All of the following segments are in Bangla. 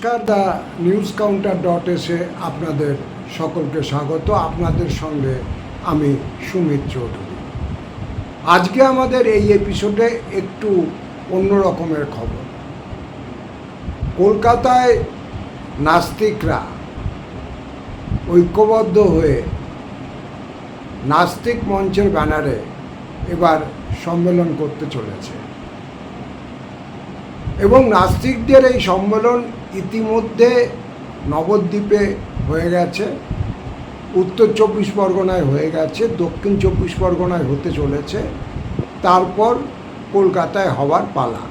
নমস্কার দ্য নিউজ কাউন্টার ডট এসে আপনাদের সকলকে স্বাগত। আপনাদের সঙ্গে আমি সুমিত চৌধুরী। আজকে আমাদের এই এপিসোডে একটু অন্য রকমের খবর। কলকাতায় নাস্তিকরা ঐক্যবদ্ধ হয়ে নাস্তিক মঞ্চের ব্যানারে এবার সম্মেলন করতে চলেছে। এবং নাস্তিকদের এই সম্মেলন ইতিমধ্যে নবদ্বীপে হয়ে গেছে। উত্তর চব্বিশ পরগনায় হয়ে গেছে, দক্ষিণ চব্বিশ পরগনায় হতে চলেছে, তারপর কলকাতায় হওয়ার পালা।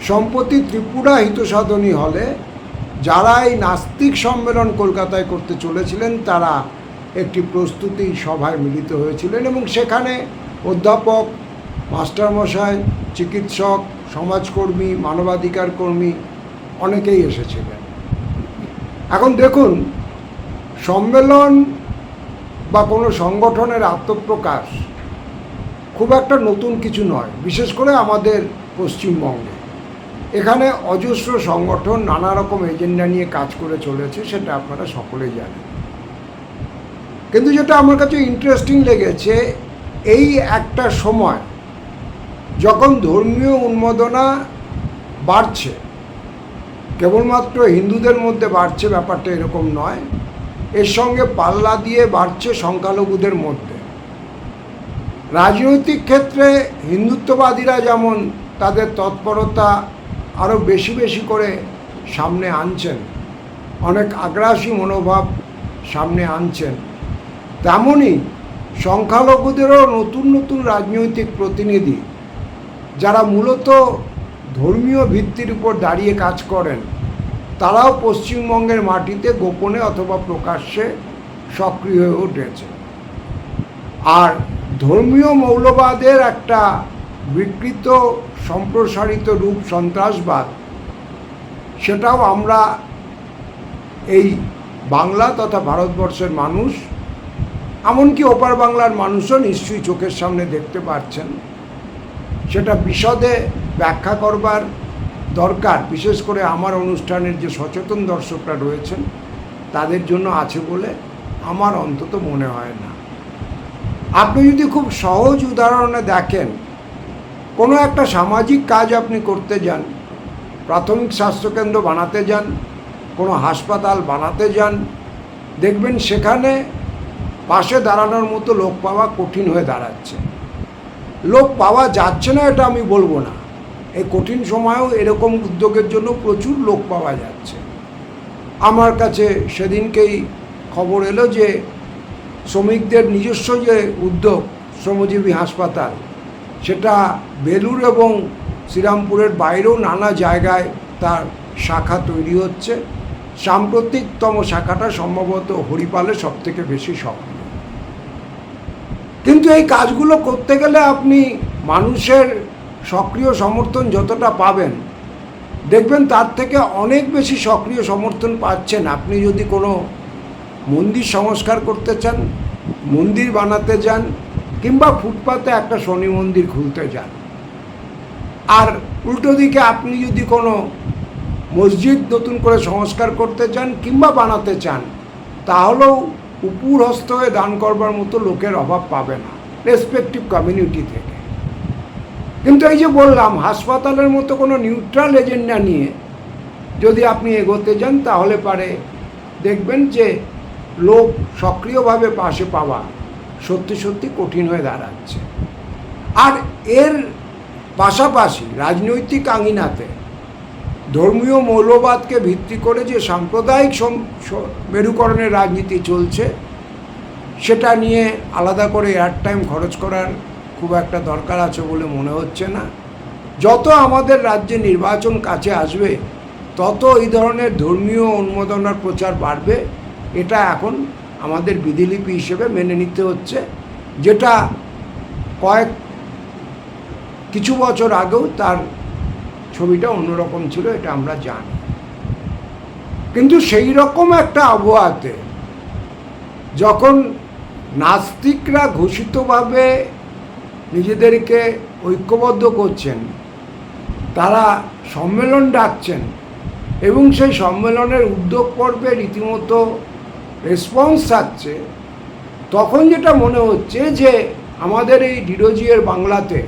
সম্প্রতি ত্রিপুরা হিতসাধনী হলে যারা এই নাস্তিক সম্মেলন কলকাতায় করতে চলেছিলেন, তারা একটি প্রস্তুতি সভায় মিলিত হয়েছিলেন এবং সেখানে অধ্যাপক, মাস্টারমশাই, চিকিৎসক, সমাজকর্মী মানবাধিকার কর্মী অনেকেই এসেছিলেন। এখন দেখুন, সম্মেলন বা কোনো সংগঠনের আত্মপ্রকাশ খুব একটা নতুন কিছু নয়, বিশেষ করে আমাদের পশ্চিমবঙ্গে। এখানে অজস্র সংগঠন, নানা রকম এজেন্ডা নিয়ে কাজ করে চলেছে, সেটা আপনারা সকলেই জানেন। কিন্তু যেটা আমার কাছে ইন্টারেস্টিং লেগেছে, এই একটা সময় যখন ধর্মীয় উন্মাদনা বাড়ছে কেবলমাত্র হিন্দুদের মধ্যে বাড়ছে ব্যাপারটা এরকম নয়, এর সঙ্গে পাল্লা দিয়ে বাড়ছে সংখ্যালঘুদের মধ্যে। রাজনৈতিক ক্ষেত্রে হিন্দুত্ববাদীরা যেমন তাদের তৎপরতা আরও বেশি বেশি করে সামনে আনছেন, অনেক আগ্রাসী মনোভাব সামনে আনছেন, তেমনই সংখ্যালঘুদেরও নতুন নতুন রাজনৈতিক প্রতিনিধি, যারা মূলত ধর্মীয় ভিত্তির উপর দাঁড়িয়ে কাজ করেন। তারাও পশ্চিমবঙ্গের মাটিতে গোপনে অথবা প্রকাশ্যে সক্রিয় হয়ে উঠেছে। আর ধর্মীয় মৌলবাদের একটা বিকৃত, সম্প্রসারিত রূপ সন্ত্রাসবাদ, সেটাও আমরা এই বাংলা তথা ভারতবর্ষের মানুষ, এমনকি ওপার বাংলার মানুষও নিশ্চয়ই চোখের সামনে দেখতে পাচ্ছেন সেটা বিশদে ব্যাখ্যা করবার দরকার, বিশেষ করে আমার অনুষ্ঠানের যে সচেতন দর্শকরা রয়েছেন, তাদের জন্য আছে বলে আমার অন্তত মনে হয় না। আপনি যদি খুব সহজ উদাহরণে দেখেন, কোনো একটা সামাজিক কাজ আপনি করতে যান, প্রাথমিক স্বাস্থ্যকেন্দ্র বানাতে যান, কোনো হাসপাতাল বানাতে যান, দেখবেন সেখানে পাশে দাঁড়ানোর মতো লোক পাওয়া কঠিন হয়ে দাঁড়াচ্ছে। লোক পাওয়া যাচ্ছে না, এটা আমি বলব না। এই কঠিন সময়েও এরকম উদ্যোগের জন্য প্রচুর লোক পাওয়া যাচ্ছে। আমার কাছে সেদিনকেই খবর এলো যে শ্রমিকদের নিজস্ব যে উদ্যোগ শ্রমজীবী হাসপাতাল, সেটা বেলুর এবং শ্রীরামপুরের বাইরেও নানা জায়গায় তার শাখা তৈরি হচ্ছে। সাম্প্রতিকতম শাখাটা সম্ভবত হরিপালে সব থেকে বেশি সক্রিয়। কিন্তু এই কাজগুলো করতে গেলে আপনি মানুষের সক্রিয় সমর্থন যতটা পাবেন। দেখবেন তার থেকে অনেক বেশি সক্রিয় সমর্থন পাচ্ছেন। আপনি যদি কোনো মন্দির সংস্কার করতে চান, মন্দির বানাতে যান, কিংবা ফুটপাতে একটা শনি মন্দির খুলতে যান। আর উল্টো দিকে আপনি যদি কোনো মসজিদ নতুন করে সংস্কার করতে চান, কিংবা বানাতে চান, তাহলেও উপুর হস্ত হয়ে দান করবার মতো লোকের অভাব পাবে না রেসপেক্টিভ কমিউনিটি থেকে। কিন্তু এই যে বললাম, হাসপাতালের মতো কোনো নিউট্রাল এজেন্ডা নিয়ে যদি আপনি এগোতে যান, তাহলে পারে দেখবেন যে লোক সক্রিয়ভাবে পাশে পাওয়া সত্যি সত্যি কঠিন হয়ে দাঁড়াচ্ছে। আর এর পাশাপাশি রাজনৈতিক আঙিনাতে ধর্মীয় মৌলবাদকে ভিত্তি করে যে সাম্প্রদায়িক মেরুকরণের রাজনীতি চলছে, সেটা নিয়ে আলাদা করে এয়ার টাইম খরচ করার খুব একটা দরকার আছে বলে মনে হচ্ছে না। যত আমাদের রাজ্যে নির্বাচন কাছে আসবে, তত এই ধরনের ধর্মীয় উন্মোদনার প্রচার বাড়বে। এটা এখন আমাদের বিধিলিপি হিসেবে মেনে নিতে হচ্ছে, যেটা কয়েক, কিছু বছর আগেও তার ছবিটা অন্যরকম ছিল, এটা আমরা জানি। কিন্তু সেই রকম একটা আবহাওয়াতে যখন নাস্তিকরা ঘোষিতভাবে নিজেদেরকে ঐক্যবদ্ধ করছেন, তারা সম্মেলন ডাকছেন এবং সেই সম্মেলনের উদ্যোগ পর্বে রীতিমতো রেসপন্স থাকছে, তখন যেটা মনে হচ্ছে যে আমাদের এই ডিরোজিয়ের বাংলাতে,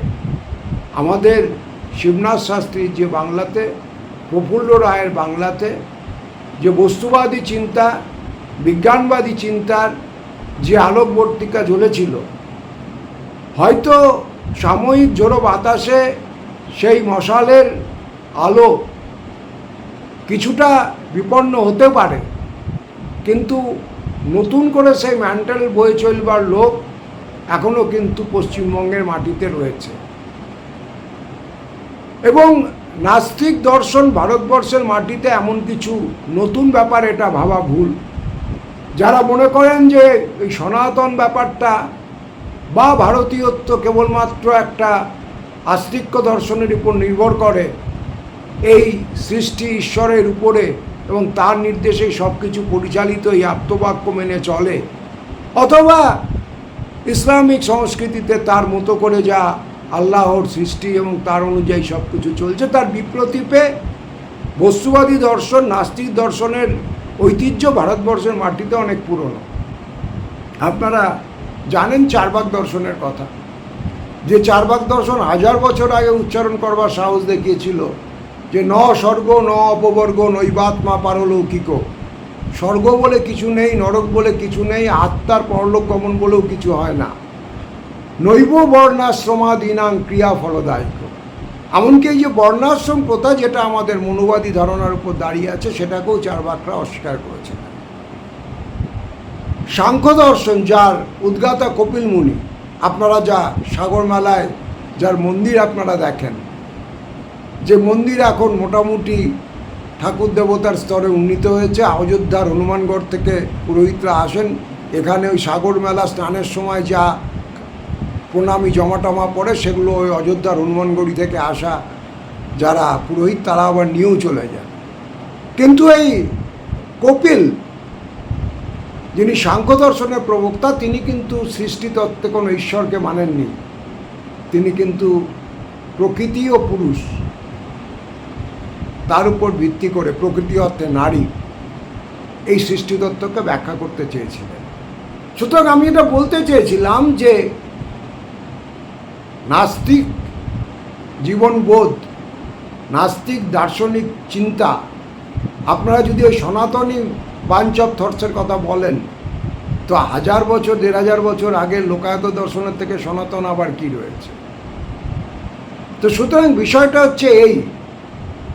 আমাদের শিবনাথ শাস্ত্রীর যে বাংলাতে, প্রফুল্ল রায়ের বাংলাতে যে বস্তুবাদী চিন্তা, বিজ্ঞানবাদী চিন্তার যে আলোকবর্তিকা জ্বলেছিল হয়তো সাময়িক জোরো বাতাসে সেই মশালের আলো কিছুটা বিপন্ন হতে পারে। কিন্তু নতুন করে সেই ম্যান্টেল বয়ে চলবার লোক এখনও কিন্তু পশ্চিমবঙ্গের মাটিতে রয়েছে। এবং নাস্তিক দর্শন ভারতবর্ষের মাটিতে এমন কিছু নতুন ব্যাপার, এটা ভাবা ভুল। যারা মনে করেন যে এই সনাতন ব্যাপারটা বা ভারতীয়ত্ব কেবলমাত্র একটা আস্তিক্য দর্শনের উপর নির্ভর করে, এই সৃষ্টি ঈশ্বরের উপরে এবং তার নির্দেশেই সব কিছু পরিচালিত এই আত্মবাক্য মেনে চলে। অথবা ইসলামিক সংস্কৃতিতে তার মতো করে যা আল্লাহর সৃষ্টি এবং তার অনুযায়ী সব কিছু চলছে, তার বিপ্রতীপে বস্তুবাদী দর্শন, নাস্তিক দর্শনের ঐতিহ্য ভারতবর্ষের মাটিতে অনেক পুরনো। আপনারা জানেন চারবাক দর্শনের কথা। যে চারবাক দর্শন হাজার বছর আগে উচ্চারণ করবার সাহস দেখিয়েছিল যে ন স্বর্গ, ন অপবর্গ, নৈবাত্মা পারলৌকিক। স্বর্গ বলে কিছু নেই, নরক বলে কিছু নেই, আত্মার পরলোক গমন বলেও কিছু হয় না। নৈব বর্ণাশ্রমাদীনাং ক্রিয়া ফলদায়ক এমনকি এই যে বর্ণাশ্রম প্রথা যেটা আমাদের মনোবাদী ধারণার উপর দাঁড়িয়ে আছে, সেটাকেও চারবাকরা অস্বীকার করেছে। সাংখ্য দর্শন যার উদ্গাতা কপিল মুনি, আপনারা যা সাগরমেলায় যার মন্দির আপনারা দেখেন, যে মন্দির এখন মোটামুটি ঠাকুর দেবতার স্তরে উন্নীত হয়েছে। অযোধ্যার হনুমানগড় থেকে পুরোহিতরা আসেন, এখানে ওই সাগর মেলা স্নানের সময় যা প্রণামী জমাটমা পড়ে, সেগুলো ওই অযোধ্যার হনুমানগড়ি থেকে আসা যারা পুরোহিত, তারা আবার নিয়েও চলে যায়। কিন্তু এই কপিল যিনি সাংখ্য দর্শনের প্রবক্তা, তিনি কিন্তু সৃষ্টিতত্ত্বে কোনো ঈশ্বরকে মানেননি। তিনি কিন্তু প্রকৃতি ও পুরুষ। তার উপর ভিত্তি করে প্রকৃতি অর্থে নারী এই সৃষ্টিতত্ত্বকে ব্যাখ্যা করতে চেয়েছিলেন। সুতরাং আমি এটা বলতে চেয়েছিলাম যে নাস্তিক জীবনবোধ, নাস্তিক দার্শনিক চিন্তা, আপনারা যদি ওই সনাতনী বাঞ্চ অফ থটসের কথা বলেন, তো হাজার বছর, দেড় হাজার বছর আগে লোকায়ত দর্শনের থেকে সনাতন আবার কি রয়েছে? তো সুতরাং বিষয়টা হচ্ছে এই,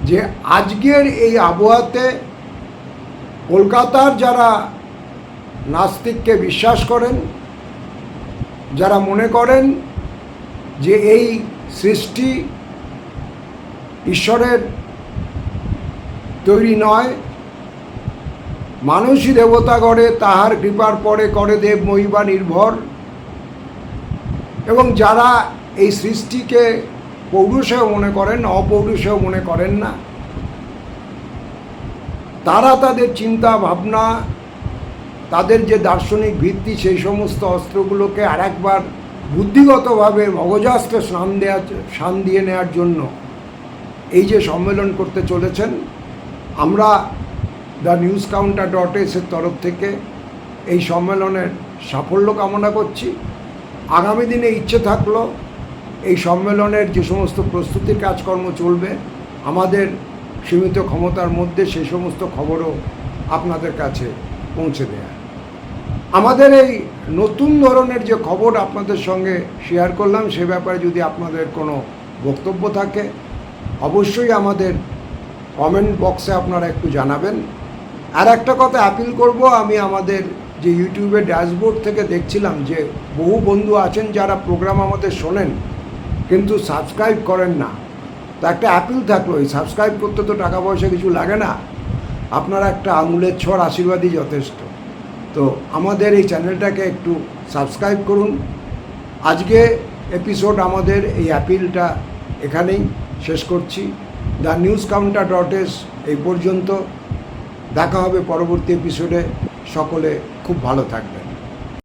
যে আজকের এই আবহাওয়াতে কলকাতার যারা নাস্তিককে বিশ্বাস করেন, যারা মনে করেন যে এই সৃষ্টি ঈশ্বরের তৈরি নয় মানুষই দেবতা গড়ে, তাহার কৃপার পরে করে দেব মহিমা নির্ভর। এবং যারা এই সৃষ্টিকে পৌরুষেও মনে করেন, অপৌরুষেও মনে করেন না, তারা তাদের চিন্তা, ভাবনা, তাদের যে দার্শনিক ভিত্তি, সেই সমস্ত অস্ত্রগুলোকে আর একবার বুদ্ধিগতভাবে মগজাস্ত্রে স্নান দেওয়া স্নান দিয়ে নেওয়ার জন্য এই যে সম্মেলন করতে চলেছেন, আমরা দ্য নিউজ কাউন্টার ডট এসের তরফ থেকে এই সম্মেলনের সাফল্য কামনা করছি। আগামী দিনে ইচ্ছে থাকল এই সম্মেলনের যে সমস্ত প্রস্তুতির কাজকর্ম চলবে, আমাদের সীমিত ক্ষমতার মধ্যে সেই সমস্ত খবরও আপনাদের কাছে পৌঁছে দেয়া। আমাদের এই নতুন ধরনের যে খবর আপনাদের সঙ্গে শেয়ার করলাম, সে ব্যাপারে যদি আপনাদের কোনো বক্তব্য থাকে, অবশ্যই আমাদের কমেন্ট বক্সে আপনারা একটু জানাবেন। আর একটা কথা অ্যাপিল করব, আমি আমাদের যে ইউটিউবে ড্যাশবোর্ড থেকে দেখছিলাম যে বহু বন্ধু আছেন যারা প্রোগ্রাম আমাদের শোনেন, কিন্তু সাবস্ক্রাইব করেন না। তা একটা অ্যাপিল থাকল, এই সাবস্ক্রাইব করতে তো টাকা পয়সা কিছু লাগে না। আপনারা একটা আঙুলের ছড় আশীর্বাদই যথেষ্ট। তো আমাদের এই চ্যানেলটাকে একটু সাবস্ক্রাইব করুন। আজকে এপিসোড আমাদের এই অ্যাপিলটা এখানেই শেষ করছি। The News Counter dot S এই পর্যন্ত। দেখা হবে পরবর্তী এপিসোডে সকলে খুব ভালো থাকবেন।